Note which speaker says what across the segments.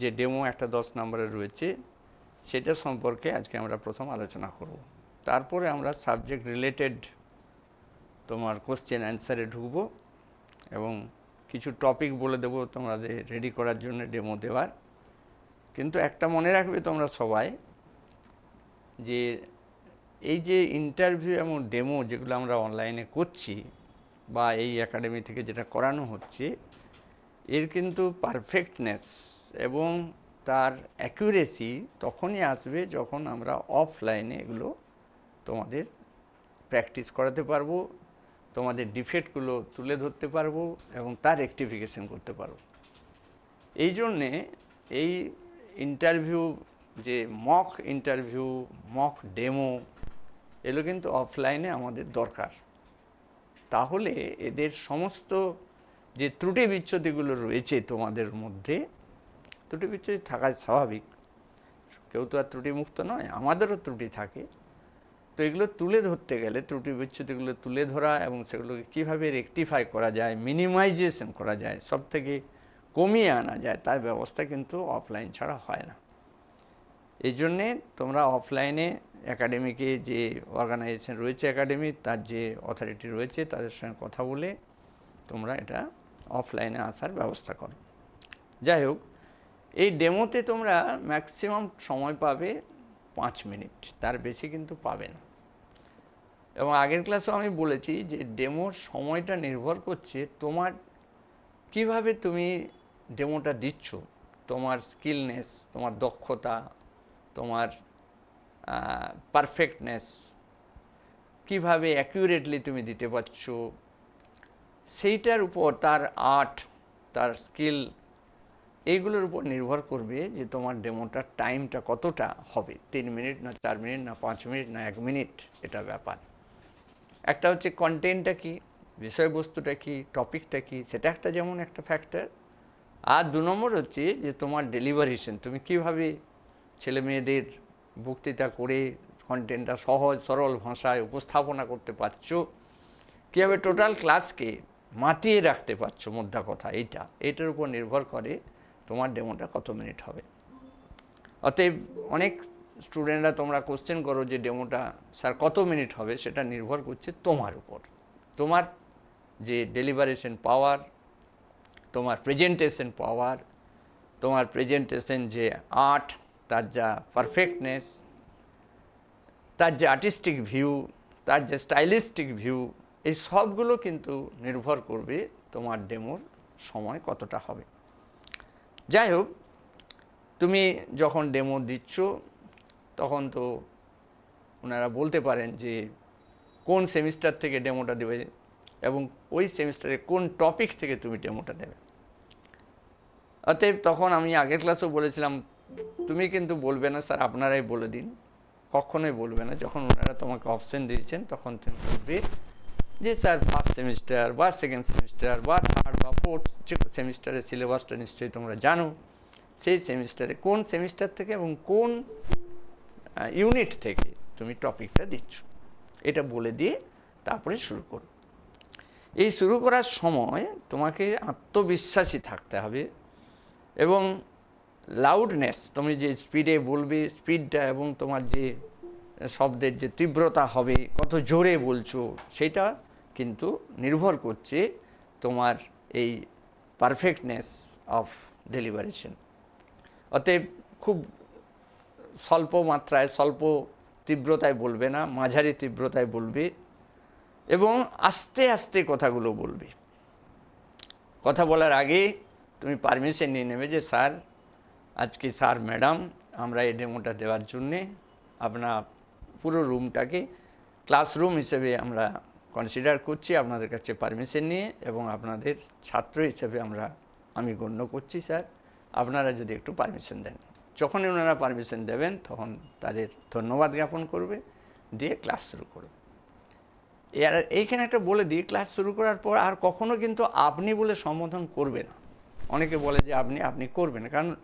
Speaker 1: যে ডেমো একটা দশ নম্বরে রয়েছে, সেটা সম্পর্কে আজকে আমরা প্রথম আলোচনা করব। তারপরে আমরা সাবজেক্ট রিলেটেড তোমার কোশ্চেন অ্যান্সারে ঢুকবো এবং কিছু টপিক বলে দেবো তোমাদের রেডি করার জন্য ডেমো দেওয়ার। কিন্তু একটা মনে রাখবে তোমরা সবাই যে এই যে ইন্টারভিউ এবং ডেমো যেগুলো আমরা অনলাইনে করছি বা এই একাডেমি থেকে যেটা করানো হচ্ছে, এর কিন্তু পারফেক্টনেস এবং তার অ্যাকুরেসি তখনই আসবে যখন আমরা অফলাইনে এগুলো তোমাদের প্র্যাকটিস করাতে পারব, তোমাদের ডিফেক্টগুলো তুলে ধরতে পারব এবং তার রেকটিফিকেশন করতে পারব। এই জন্যে এই ইন্টারভিউ যে মক ইন্টারভিউ মক ডেমো এগুলো কিন্তু অফলাইনে আমাদের দরকার। তাহলে এদের সমস্ত যে ত্রুটি বিচ্ছুতিগুলো রয়েছে তোমাদের মধ্যে ত্রুটি বিচ্ছুতি থাকা স্বাভাবিক। কেউ তো আর ত্রুটিমুক্ত নয়, আমাদেরও ত্রুটি থাকে। তো এগুলো তুলে ধরতে গেলে, ত্রুটি বিচ্ছুতিগুলো তুলে ধরা এবং সেগুলোকে কীভাবে রেকটিফাই করা যায় মিনিমাইজেশন করা যায় সব থেকে কমিয়ে আনা যায়, তার ব্যবস্থা কিন্তু অফলাইন ছাড়া হয় না। এই জন্যে তোমরা অফলাইনে একাডেমিকে যে অর্গানাইজেশন রয়েছে একাডেমি তার যে অথরিটি রয়েছে, তাদের সঙ্গে কথা বলে তোমরা এটা অফলাইনে আসার ব্যবস্থা করো। যাই হোক এই ডেমোতে তোমরা ম্যাক্সিমাম সময় পাবে পাঁচ মিনিট, তার বেশি কিন্তু পাবে না। এবং আগের ক্লাসেও আমি বলেছি যে ডেমোর সময়টা নির্ভর করছে তোমার কীভাবে তুমি ডেমোটা দিচ্ছ, তোমার স্কিলনেস, তোমার দক্ষতা, তোমার পারফেক্টনেস কীভাবে অ্যাকিউরেটলি তুমি দিতে পারছ, সেইটার উপর তার আর্ট তার স্কিল এইগুলোর উপর নির্ভর করবে যে তোমার ডেমোটার টাইমটা কতটা হবে। তিন মিনিট না চার মিনিট না পাঁচ মিনিট না এক মিনিট এটা ব্যাপার। একটা হচ্ছে কন্টেন্টটা কি, বিষয়বস্তুটা কি, টপিকটা কি, সেটা একটা যেমন একটা ফ্যাক্টর। আর দু নম্বর হচ্ছে যে তোমার ডেলিভারেশন, তুমি কীভাবে ছেলে মেয়েদের বক্তৃতা করে কন্টেন্টটা সহজ, সরল ভাষায় উপস্থাপনা করতে পারছ, কীভাবে টোটাল ক্লাসকে মাতিয়ে রাখতে পারছ, মোদ্দা কথা এইটা। এটার উপর নির্ভর করে তোমার ডেমোটা কত মিনিট হবে? অতএব অনেক স্টুডেন্টরা তোমরা কোশ্চেন করো যে ডেমোটা, স্যার, কত মিনিট হবে? সেটা নির্ভর করছে তোমার উপর। তোমার যে ডেলিভারেশন পাওয়ার তোমার প্রেজেন্টেশন পাওয়ার তোমার প্রেজেন্টেশন যে আর্ট তার যা পারফেক্টনেস তার যে আর্টিস্টিক ভিউ তার যে স্টাইলিস্টিক ভিউ এই সবগুলো কিন্তু নির্ভর করবে তোমার ডেমোর সময় কতটা হবে। যাই হোক তুমি যখন ডেমো দিচ্ছ, তখন তো ওনারা বলতে পারেন যে কোন সেমিস্টার থেকে ডেমোটা দেবে এবং ওই সেমিস্টারে কোন টপিক থেকে তুমি ডেমোটা দেবে। অতএব তখন আমি আগের ক্লাসেও বলেছিলাম, তুমি কিন্তু বলবে না স্যার আপনারাই বলে দিন। কখনোই বলবে না। যখন ওনারা তোমাকে অপশন দিয়েছেন, তখন তুমি বলবে যে, স্যার ফার্স্ট সেমিস্টার বা সেকেন্ড সেমিস্টার বা থার্ড ফোর্থ সেমিস্টারের সিলেবাসটা নিশ্চয়ই তোমরা জানো। সেই সেমিস্টারে কোন সেমিস্টার থেকে এবং কোন ইউনিট থেকে তুমি টপিকটা দিচ্ছ? এটা বলে দিয়ে তারপরে শুরু করো। এই শুরু করার সময় তোমাকে আত্মবিশ্বাসী থাকতে হবে এবং লাউডনেস তুমি যে স্পিডে বলবে স্পিডটা এবং তোমার যে শব্দের যে তীব্রতা হবে, কত জোরে বলছো, সেটা কিন্তু নির্ভর করছে তোমার এই পারফেক্টনেস অফ ডেলিভারেশন অতএব খুব স্বল্প মাত্রায়, স্বল্প তীব্রতায় বলবে না, মাঝারি তীব্রতায় বলবে এবং আস্তে আস্তে কথাগুলো বলবে। কথা বলার আগে তুমি পারমিশন নিয়ে নেবে যে, স্যার, আজকে স্যার, ম্যাডাম, আমরা এই ডেমোটা দেওয়ার জন্যে আপনার পুরো রুমটাকে ক্লাসরুম হিসেবে আমরা কনসিডার করছি, আপনাদের কাছে পারমিশন নিয়ে এবং আপনাদের ছাত্র হিসেবে আমরা, আমি গণ্য করছি স্যার। আপনারা যদি একটু পারমিশন দেন। যখনই ওনারা পারমিশন দেবেন, তখন তাদের ধন্যবাদ জ্ঞাপন করবে, দিয়ে ক্লাস শুরু করবে। এর এইখানে একটা বলে দিই ক্লাস শুরু করার পর আর কখনো কিন্তু আপনি বলে সম্বোধন করবে না। অনেকে বলে যে আপনি আপনি করবেন কারণ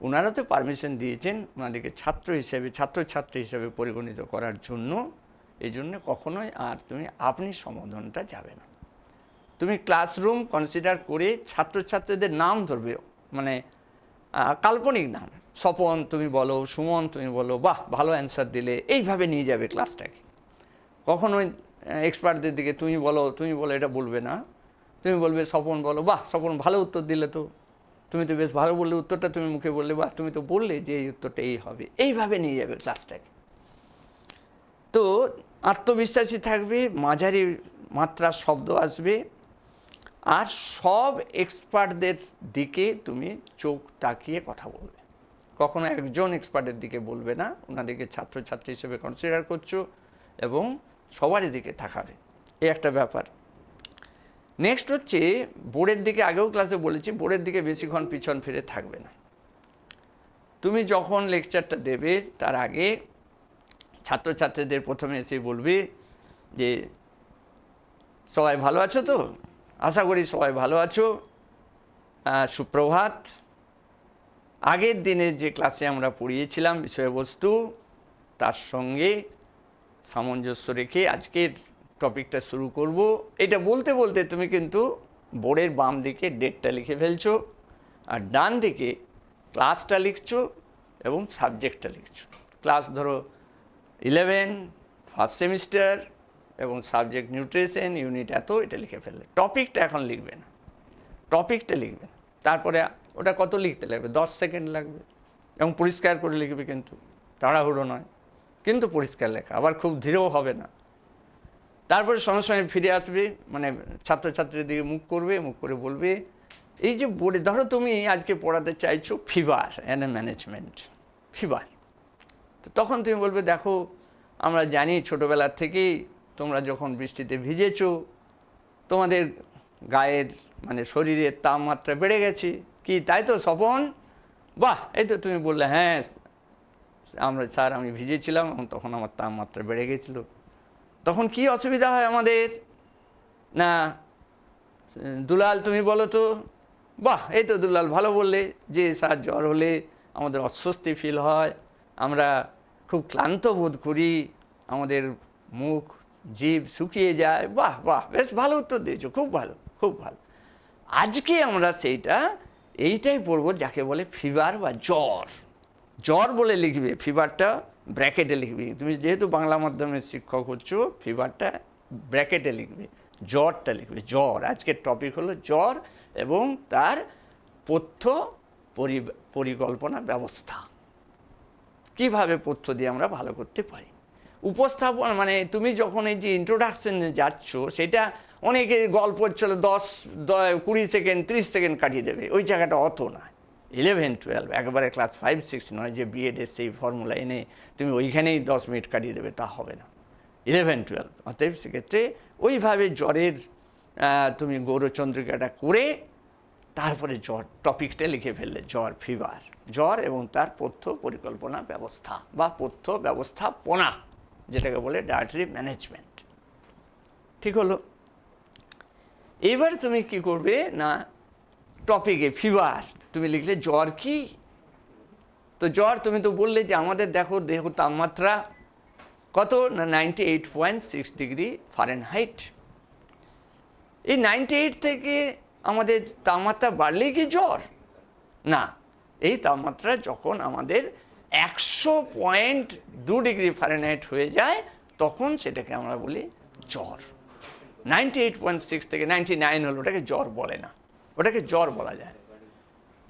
Speaker 1: ওনারা তো পারমিশন দিয়েছেন ওনাদেরকে ছাত্র হিসেবে ছাত্র ছাত্রছাত্রী হিসেবে পরিগণিত করার জন্য। এই জন্য কখনোই আর তুমি আপনি সম্বোধনটা যাবে না। তুমি ক্লাসরুম কনসিডার করে ছাত্রছাত্রীদের নাম ধরবে মানে কাল্পনিক নাম। স্বপন তুমি বলো, সুমন তুমি বলো, বাহ, ভালো অ্যান্সার দিলে, এইভাবে নিয়ে যাবে ক্লাসটাকে কখনোই এক্সপার্টদের দিকে তুমি বলো তুমি বলো, এটা বলবে না। তুমি বলবে, স্বপন বলো, বাহ, স্বপন ভালো উত্তর দিলে তো। তুমি তো বেশ ভালো বললে, উত্তরটা তুমি মুখে বললে, বাহ, তুমি তো বললে যে এই উত্তরটা এই হবে। এইভাবে নিয়ে যাবে ক্লাসটাকে তো আত্মবিশ্বাসী থাকবে, মাঝারি মাত্রার শব্দ আসবে। আর সব এক্সপার্টদের দিকে তুমি চোখ তাকিয়ে কথা বলবে। কখনো একজন এক্সপার্টের দিকে বলবে না। ওনাদেরকে ছাত্রছাত্রী হিসেবে কনসিডার করছ এবং সবারই দিকে থাকাবে এই একটা ব্যাপার। নেক্সট হচ্ছে, বোর্ডের দিকে আগেও ক্লাসে বলেছি, বোর্ডের দিকে বেশিক্ষণ পিছন ফিরে থাকবে না। তুমি যখন লেকচারটা দেবে, তার আগে ছাত্রছাত্রীদের প্রথমে এসে বলবে যে, সবাই ভালো আছো তো? আশা করি সবাই ভালো আছো। সুপ্রভাত। আগের দিনের যে ক্লাসে আমরা পড়িয়েছিলাম বিষয়বস্তু, তার সঙ্গে সামঞ্জস্য রেখে আজকের টপিকটা শুরু করব। এটা বলতে বলতে তুমি কিন্তু বোর্ডের বাম দিকে ডেটটা লিখে ফেলছো আর ডান দিকে ক্লাসটা লিখছো এবং সাবজেক্টটা লিখছো। ক্লাস ধরো ইলেভেন, ফার্স্ট সেমিস্টার এবং সাবজেক্ট নিউট্রিশন ইউনিট এত এটা লিখে ফেললে টপিকটা এখন লিখবে না টপিকটা লিখবে না তারপরে ওটা কত লিখতে লাগবে? দশ সেকেন্ড লাগবে। এবং পরিষ্কার করে লিখবে কিন্তু। তাড়াহুড়ো নয়। কিন্তু পরিষ্কার লেখা। আবার খুব ধীরেও হবে না। তারপরে সঙ্গে সঙ্গে ফিরে আসবে। মানে ছাত্রছাত্রীর দিকে মুখ করবে, মুখ করে বলবে, এই যে বোর্ডে ধরো তুমি আজকে পড়াতে চাইছো ফিভার অ্যান্ড ম্যানেজমেন্ট। ফিভার। তো তখন তুমি বলবে, দেখো, আমরা জানি ছোটোবেলার থেকেই তোমরা যখন বৃষ্টিতে ভিজেছো, তোমাদের গায়ের মানে শরীরের তাপমাত্রা বেড়ে গেছে। কি তাই তো, স্বপন? বাহ, এই তো তুমি বললে হ্যাঁ আমরা, স্যার, আমি ভিজেছিলাম, এবং তখন আমার তাপমাত্রা বেড়ে গেছিল। তখন কি অসুবিধা হয় আমাদের? না, দুলাল, তুমি বলো তো? বাহ, এই তো দুলাল, ভালো বললে যে, স্যার, জ্বর হলে আমাদের অস্বস্তি ফিল হয়। আমরা খুব ক্লান্ত বোধ করি, আমাদের মুখ জীব শুকিয়ে যায়। বাহ বাহ, বেশ ভালো উত্তর দিয়েছ, খুব ভালো খুব ভালো। আজকে আমরা সেইটা, এইটাই পড়ব যাকে বলে ফিভার বা জ্বর। জ্বর বলে লিখবে ফিভারটা ব্র্যাকেটে লিখবে। তুমি যেহেতু বাংলা মাধ্যমের শিক্ষক হচ্ছ ফিভারটা ব্র্যাকেটে লিখবে, জ্বরটা লিখবে, জ্বর। আজকের টপিক হলো জ্বর এবং তার পথ্য পরি- পরিকল্পনা ব্যবস্থা। কীভাবে পথ্য দিয়ে আমরা ভালো করতে পারি? উপস্থাপন মানে তুমি যখন এই যে ইন্ট্রোডাকশনে যাচ্ছ, সেটা অনেকে গল্প চলে দশ কুড়ি সেকেন্ড ত্রিশ সেকেন্ড কাটিয়ে দেবে। ওই জায়গাটা অত না ইলেভেন টুয়েলভ একবারে ক্লাস ফাইভ সিক্স নয় যে বিএডের সেই ফর্মুলা এনে তুমি ওইখানেই দশ মিনিট কাটিয়ে দেবে, তা হবে না। ইলেভেন টুয়েলভ অতএব সেক্ষেত্রে ওইভাবে জ্বরের তুমি গৌরচন্দ্রিকাটা করে তারপরে জ্বর, টপিকটা লিখে ফেললে, জ্বর ফিভার জ্বর এবং তার পথ্য পরিকল্পনা ব্যবস্থা বা পথ্য ব্যবস্থাপনা, যেটাকে বলে ডায়েটারি ম্যানেজমেন্ট ঠিক হলো? এবার তুমি কি করবে না টপিকে ফিভার তুমি লিখলে জ্বর কি? তো জ্বর তুমি তো বললে যে আমাদের দেখো দেহ তাপমাত্রা কত? না ninety eight point six degree Fahrenheit এই নাইনটি এইট থেকে আমাদের তাপমাত্রা বাড়লেই কি জ্বর? না, এই তাপমাত্রা যখন আমাদের একশো পয়েন্ট দু ডিগ্রি ফারেনহাইট হয়ে যায়, তখন সেটাকে আমরা বলি জ্বর। নাইনটি এইট পয়েন্ট সিক্স থেকে নাইনটি নাইন হলো, ওটাকে জ্বর বলে না। ওটাকে জ্বর বলা যায়।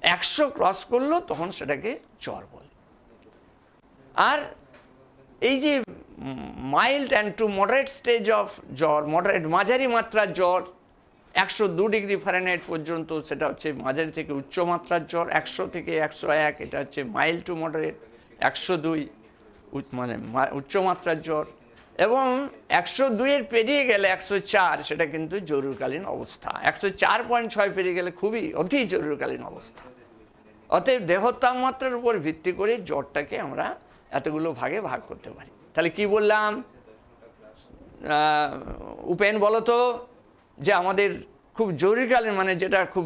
Speaker 1: একশো ক্রস করল, তখন সেটাকে জ্বর বলে। আর এই যে mild and to moderate stage of জ্বর মডারেট মাঝারি মাত্রার জ্বর একশো দু ডিগ্রি ফারেনহাইট পর্যন্ত, সেটা হচ্ছে মাঝারি থেকে উচ্চ মাত্রার জ্বর, একশো থেকে একশো এক, এটা হচ্ছে মাইল্ড টু মডারেট একশো দুই মানে মা- উচ্চ মাত্রার জ্বর। এবং একশো দুইয়ের পেরিয়ে গেলে একশো চার, সেটা কিন্তু জরুরিকালীন অবস্থা। একশো চার পয়েন্ট ছয় পেরিয়ে গেলে খুবই অতি জরুরিকালীন অবস্থা। অতএব দেহ তাপমাত্রার উপর ভিত্তি করে জ্বরটাকে আমরা এতগুলো ভাগে ভাগ করতে পারি। তাহলে কি বললাম? উপেন বলো তো? যে আমাদের খুব জরুরিকালীন মানে যেটা খুব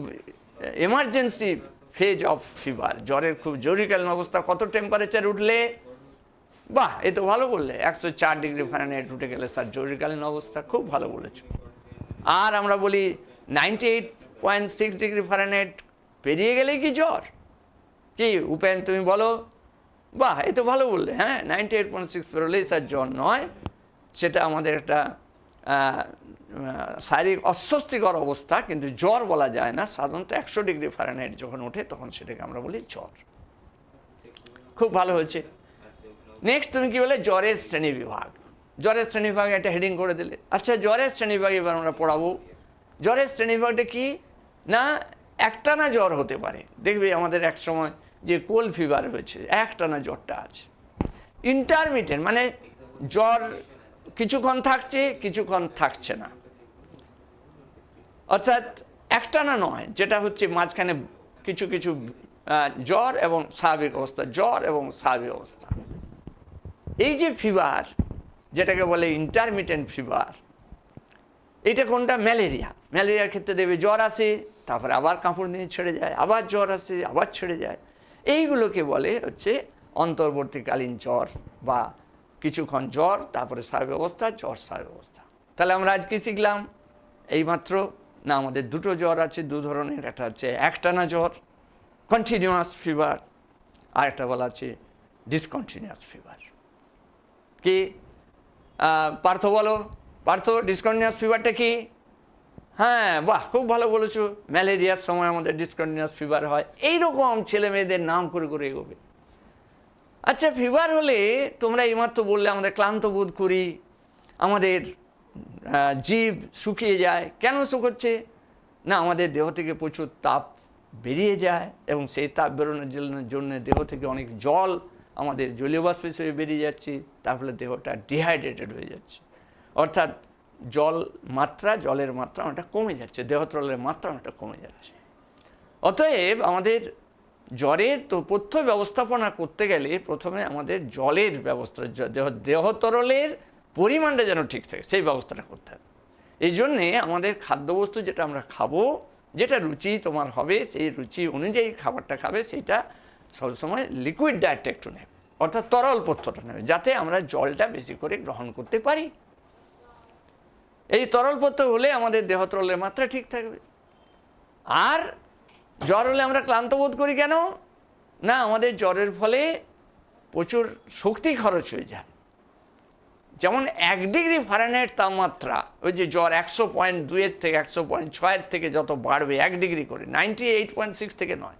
Speaker 1: এমার্জেন্সি ফেজ অফ ফিভার জ্বরের খুব জরুরিকালীন অবস্থা, কত টেম্পারেচার উঠলে? বাহ, এ তো ভালো বললে। একশো চার ডিগ্রি ফারেনহাইট উঠে গেলে স্যার জরুরিকালীন অবস্থা, খুব ভালো বলেছ। আর আমরা বলি ninety eight point six degree Fahrenheit পেরিয়ে গেলেই কি জ্বর? কি, উপেন তুমি বলো? বাহ, এ তো ভালো বললে হ্যাঁ নাইনটি এইট পয়েন্ট সিক্স পেরোলেই স্যার জ্বর নয়। সেটা আমাদের একটা শারীরিক অস্বস্তিকর অবস্থা, কিন্তু জ্বর বলা যায় না। সাধারণত একশো ডিগ্রি ফারেনহাইট যখন ওঠে, তখন সেটাকে আমরা বলি জ্বর। খুব ভালো হয়েছে। নেক্সট তুমি কি বলে? জ্বরের শ্রেণি বিভাগ। জ্বরের শ্রেণি বিভাগ একটা হেডিং করে দিলে। আচ্ছা জ্বরের শ্রেণি বিভাগ এবার আমরা পড়াবো। জ্বরের শ্রেণি বিভাগটা কি? না, একটানা জ্বর হতে পারে। দেখবে আমাদের এক সময় যে কোল্ড ফিভার হয়েছে, একটানা জ্বরটা আছে। ইন্টারমিডিয়েট মানে জ্বর কিছুক্ষণ থাকছে কিছুক্ষণ থাকছে না। অর্থাৎ একটানা নয়, যেটা হচ্ছে মাঝখানে কিছু কিছু জ্বর এবং স্বাভাবিক অবস্থা, জ্বর এবং স্বাভাবিক অবস্থা। এই যে ফিভার যেটাকে বলে ইন্টারমিটেন্ট ফিভার এটা কোনটা? ম্যালেরিয়া। ম্যালেরিয়ার ক্ষেত্রে দেবে জ্বর আসে, তারপরে আবার কাপড় দিয়ে ছেড়ে যায়, আবার জ্বর আসে, আবার ছেড়ে যায়। এইগুলোকে বলে হচ্ছে অন্তর্বর্তীকালীন জ্বর বা কিছুক্ষণ জ্বর, তারপরে স্বাভাবিক অবস্থা, জ্বর, স্বাভাবিক অবস্থা। তাহলে আমরা আজ কি শিখলাম? এইমাত্র, না, আমাদের দুটো জ্বর আছে, দু ধরনের, একটা হচ্ছে একটানা জ্বর কন্টিনিউয়াস ফিভার আর একটা বলা আছে ডিসকন্টিনিউয়াস ফিভার কি? পার্থ বলো। পার্থ ডিসকন্টিনিউয়াস ফিভারটা কি? হ্যাঁ বাহ, খুব ভালো বলেছ। ম্যালেরিয়ার সময় আমাদের ডিসকন্টিনিউয়াস ফিভার হয়। এইরকম ছেলে মেয়েদের নাম করে করে এগোবে। আচ্ছা ফিভার হলে তোমরা এইমাত্র বললে আমাদের ক্লান্ত বোধ করি, আমাদের জীব শুকিয়ে যায়। কেন শুকোচ্ছে? না, আমাদের দেহ থেকে প্রচুর তাপ বেরিয়ে যায় এবং সেই তাপ বেরোনোর জন্য- দেহ থেকে অনেক জল আমাদের জলীয় বাষ্প হিসেবে বেরিয়ে যাচ্ছে, তার ফলে দেহটা ডিহাইড্রেটেড হয়ে যাচ্ছে। অর্থাৎ জল মাত্রা, জলের মাত্রা অনেকটা কমে যাচ্ছে দেহতরলের মাত্রা অনেকটা কমে যাচ্ছে। অতএব আমাদের জ্বরের তো পথ্য ব্যবস্থাপনা করতে গেলে প্রথমে আমাদের জলের ব্যবস্থা দেহ দেহতরলের পরিমাণটা যেন ঠিক থাকে, সেই ব্যবস্থাটা করতে হবে। এই জন্যে আমাদের খাদ্যবস্তু যেটা আমরা খাব, যেটা রুচি তোমার হবে, সেই রুচি অনুযায়ী খাবারটা খাবে, সেটা সবসময় লিকুইড ডায়েটটা একটু নেবে, অর্থাৎ তরল পথ্যটা নেবে, যাতে আমরা জলটা বেশি করে গ্রহণ করতে পারি। এই তরল পথ্য হলে আমাদের দেহতরলের মাত্রা ঠিক থাকবে। আর জ্বর হলে আমরা ক্লান্ত বোধ করি কেন? না, আমাদের জ্বরের ফলে প্রচুর শক্তি খরচ হয়ে যায়। যেমন এক ডিগ্রি ফারেনহাইট তাপমাত্রা, ওই যে জ্বর একশো পয়েন্ট দুইয়ের থেকে, একশো পয়েন্ট ছয়ের থেকে যত বাড়বে, এক ডিগ্রি করে নাইনটি এইট পয়েন্ট সিক্স থেকে নয়।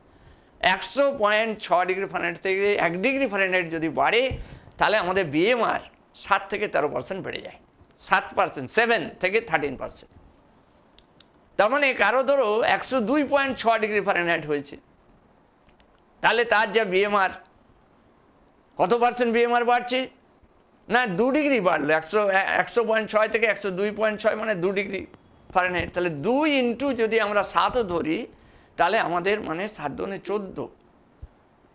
Speaker 1: একশো পয়েন্ট ছ ডিগ্রি ফারেনহাইট থেকে এক ডিগ্রি ফারেনহাইট যদি বাড়ে, তাহলে আমাদের বিএমআর সাত থেকে তেরো পার্সেন্ট বেড়ে যায়। সাত পার্সেন্ট সেভেন থেকে থার্টিন পার্সেন্ট তার মানে কারও ধরো একশো দুই পয়েন্ট ছ ডিগ্রি ফারেনহাইট হয়েছে। তাহলে তার যা বিএমআর কত পার্সেন্ট বিএমআর বাড়ছে? না, দু ডিগ্রি বাড়লো, একশো একশো পয়েন্ট ছয় থেকে একশো দুই পয়েন্ট ছয় মানে দু ডিগ্রি ফারেনহাইট তাহলে দুই ইন্টু যদি আমরা সাতও ধরি, তাহলে আমাদের মানে সাত দনে চোদ্দ।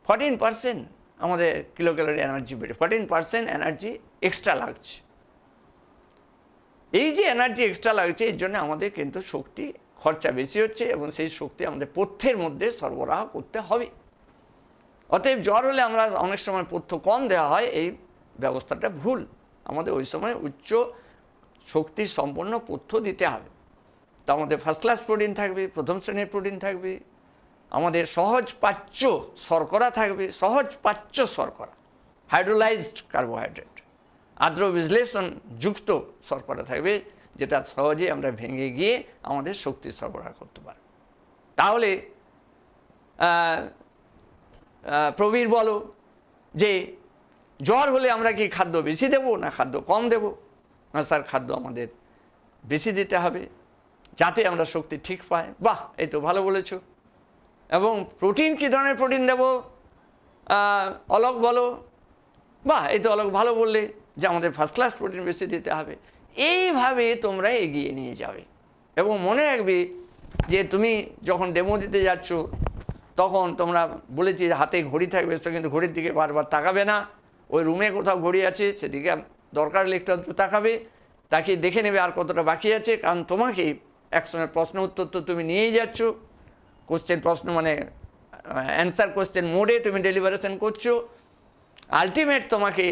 Speaker 1: ফর্টিন পার্সেন্ট আমাদের কিলো ক্যালোরি এনার্জি বেড়ে ফর্টিন পার্সেন্ট এনার্জি এক্সট্রা লাগছে। এই যে এনার্জি এক্সট্রা লাগছে, এর জন্য আমাদের কিন্তু শক্তি খরচা বেশি হচ্ছে এবং সেই শক্তি আমাদের পথ্যের মধ্যে সরবরাহ করতে হবে। অতএব জ্বর হলে আমরা অনেক সময় পথ্য কম দেওয়া হয়, এই ব্যবস্থাটা ভুল। আমাদের ওই সময় উচ্চ শক্তি সম্পন্ন পথ্য দিতে হবে। তা আমাদের ফার্স্ট ক্লাস প্রোটিন থাকবে, প্রথম শ্রেণির প্রোটিন থাকবে, আমাদের সহজ পাচ্য শর্করা থাকবে, সহজ পাচ্য শর্করা হাইড্রোলাইজড কার্বোহাইড্রেট আর্দ্র বিশ্লেষণ যুক্ত শর্করা থাকবে, যেটা সহজে আমরা ভেঙে গিয়ে আমাদের শক্তি সরবরাহ করতে পারব। তাহলে প্রবীর বলো যে, জ্বর হলে আমরা কি খাদ্য বেশি দেব না খাদ্য কম দেব? না স্যার, খাদ্য আমাদের বেশি দিতে হবে, যাতে আমরা শক্তি ঠিক পাই। বাহ, এই তো ভালো বলেছ। এবং প্রোটিন কী ধরনের প্রোটিন দেবো? অলক বলো। বাহ, এই তো অলক ভালো বললে। যে আমাদের ফার্স্ট ক্লাস প্রোটিন বেশি দিতে হবে। এইভাবে তোমরা এগিয়ে নিয়ে যাবে। এবং মনে রাখবে যে তুমি যখন ডেমো দিতে যাচ্ছ, তখন তোমরা বলেছি হাতে ঘড়ি থাকবে সে কিন্তু ঘড়ির দিকে বারবার তাকাবে না। ওই রুমে কোথাও ঘড়ি আছে, সেদিকে দরকার একটু তাকাবে। তাকে দেখে নেবে আর কতটা বাকি আছে, কারণ তোমাকে একসময় প্রশ্ন উত্তর তো তুমি নিয়েই যাচ্ছ। কোশ্চেন প্রশ্ন মানে অ্যান্সার কোশ্চেন মোডে তুমি ডেলিভারেশন করছ। আলটিমেট তোমাকে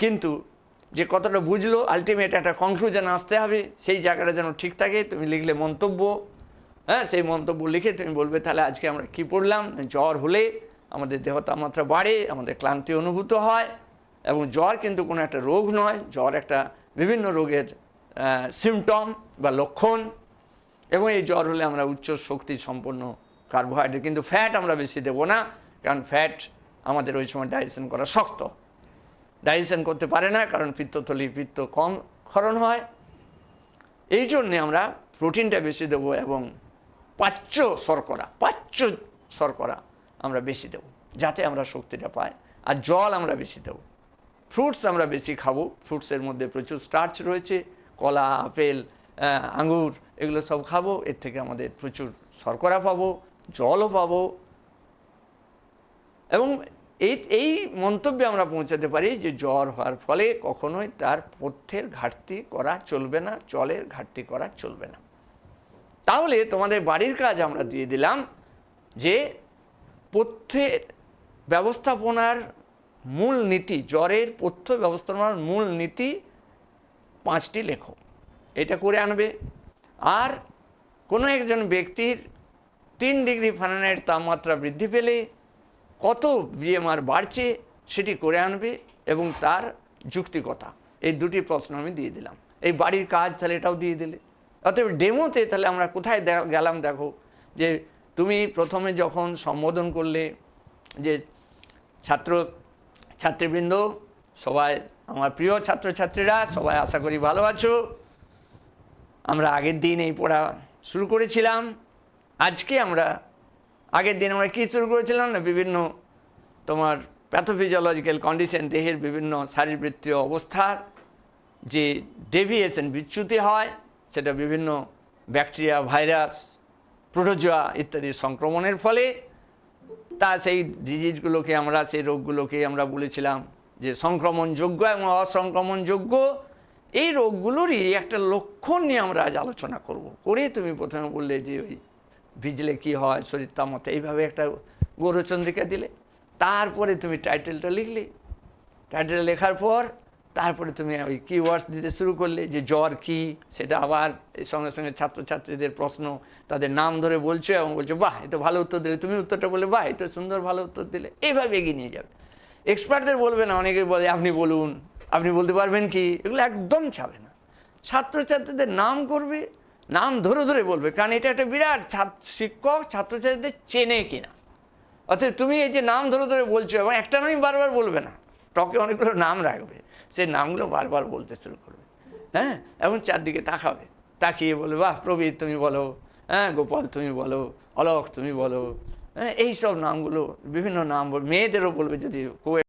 Speaker 1: কিন্তু যে কতটা বুঝলো আলটিমেট একটা কনক্লুশন আসতে হবে, সেই জায়গাটা যেন ঠিক থাকে, তুমি লিখলে মন্তব্য হ্যাঁ সেই মন্তব্য লিখে তুমি বলবে তাহলে আজকে আমরা কি পড়লাম? জ্বর হলে আমাদের দেহ তাপমাত্রা বাড়ে, আমাদের ক্লান্তি অনুভূত হয়, এবং জ্বর কিন্তু কোনো একটা রোগ নয়, জ্বর একটা বিভিন্ন রোগের সিমটম বা লক্ষণ, এবং এই জ্বর হলে আমরা উচ্চ শক্তি সম্পন্ন কার্বোহাইড্রেট কিন্তু ফ্যাট আমরা বেশি দেবো না, কারণ ফ্যাট আমাদের ওই সময় ডাইজেশন করা শক্ত। ডাইজেশন করতে পারে না কারণ পিত্তথলি পিত্ত কম ক্ষরণ হয়। এই জন্যে আমরা প্রোটিনটা বেশি দেবো এবং পাচ্য শর্করা পাচ্য শর্করা আমরা বেশি দেবো যাতে আমরা শক্তিটা পাই। আর জল আমরা বেশি দেবো। ফ্রুটস আমরা বেশি খাব ফ্রুটসের মধ্যে প্রচুর স্টার্চ রয়েছে কলা আপেল আহ, আঙ্গুর এগুলো সব খাব এর থেকে আমাদের প্রচুর শর্করা পাবো জলও পাবো। এবং এই এই মন্তব্যে আমরা পৌঁছাতে পারি যে জ্বর হওয়ার ফলে কখনোই তার পথ্যের ঘাটতি করা চলবে না জলের ঘাটতি করা চলবে না। তাহলে তোমাদের বাড়ির কাজ আমরা দিয়ে দিলাম যে পথ্যের ব্যবস্থাপনার মূল নীতি, জ্বরের পথ্য ব্যবস্থাপনার মূল নীতি পাঁচটি লেখো। এটা করে আনবে। আর কোনো একজন ব্যক্তির তিন ডিগ্রি ফারেনহাইট তাপমাত্রা বৃদ্ধি পেলে কত বিএমআর বাড়ছে সেটি করে আনবে এবং তার যুক্তিকতা এই দুটি প্রশ্ন আমি দিয়ে দিলাম। এই বাড়ির কাজ তাহলে এটাও দিয়ে দিলে। অতএব ডেমোতে তাহলে আমরা কোথায় গেলাম দেখো, যে তুমি প্রথমে যখন সম্বোধন করলে যে ছাত্র, ছাত্রীবৃন্দ, সবাই আমার প্রিয় ছাত্রছাত্রীরা, সবাই আশা করি ভালো আছো। আমরা আগের দিন এই পড়া শুরু করেছিলাম। আজকে আমরা আগের দিন আমরা কী শুরু করেছিলাম না? বিভিন্ন তোমার প্যাথোফিজিওলজিক্যাল কন্ডিশন দেহের বিভিন্ন শারীরবৃত্তীয় অবস্থার যে ডেভিয়েশন বিচ্যুতি হয়, সেটা বিভিন্ন ব্যাকটেরিয়া ভাইরাস প্রোটোজোয়া ইত্যাদির সংক্রমণের ফলে। তা সেই ডিজিজগুলোকে আমরা, সেই রোগগুলোকে আমরা বলেছিলাম যে সংক্রমণযোগ্য এবং অসংক্রমণযোগ্য। এই রোগগুলোরই একটা লক্ষণ নিয়ে আমরা আজ আলোচনা করব। করে তুমি প্রথমে বললে যে ওই ভিজলে কি হয়, শরীর তামতে এইভাবে একটা গৌরচন্দ্রিকা দিলে, তারপরে তুমি টাইটেলটা লিখলে। টাইটেল লেখার পর, তারপরে তুমি ওই কিওয়ার্ডস দিতে শুরু করলে যে জ্বর কি, সেটা আবার এর সঙ্গে সঙ্গে ছাত্রছাত্রীদের প্রশ্ন, তাদের নাম ধরে বলছো এবং বলছো, বাহ, এ তো ভালো উত্তর দিলে। তুমি উত্তরটা বলে বাহ, এ তো সুন্দর ভালো উত্তর দিলে। এইভাবে এগিয়ে নিয়ে যাবে। এক্সপার্টদের বলবে না অনেকে বলে, আপনি বলুন। আপনি বলতে পারবেন কি? এগুলো একদম ছাবে না। ছাত্রছাত্রীদের নাম করবে নাম ধরে ধরে বলবে, কারণ এটা একটা বিরাট ছাত্র, শিক্ষক, ছাত্রছাত্রীদের চেনে কিনা। অর্থাৎ তুমি এই যে নাম ধরে ধরে বলছো, এবং একটা নামই বারবার বলবে না, টকে অনেকগুলো নাম রাখবে সেই নামগুলো বারবার বলতে শুরু করবে হ্যাঁ? এবং চারদিকে তাকাবে, তাকিয়ে বলবে, বাহ, প্রবীর তুমি বলো হ্যাঁ গোপাল তুমি বলো, অলোক তুমি বলো। হ্যাঁ এইসব নামগুলো, বিভিন্ন নাম বল- মেয়েদেরও বলবে যদি কো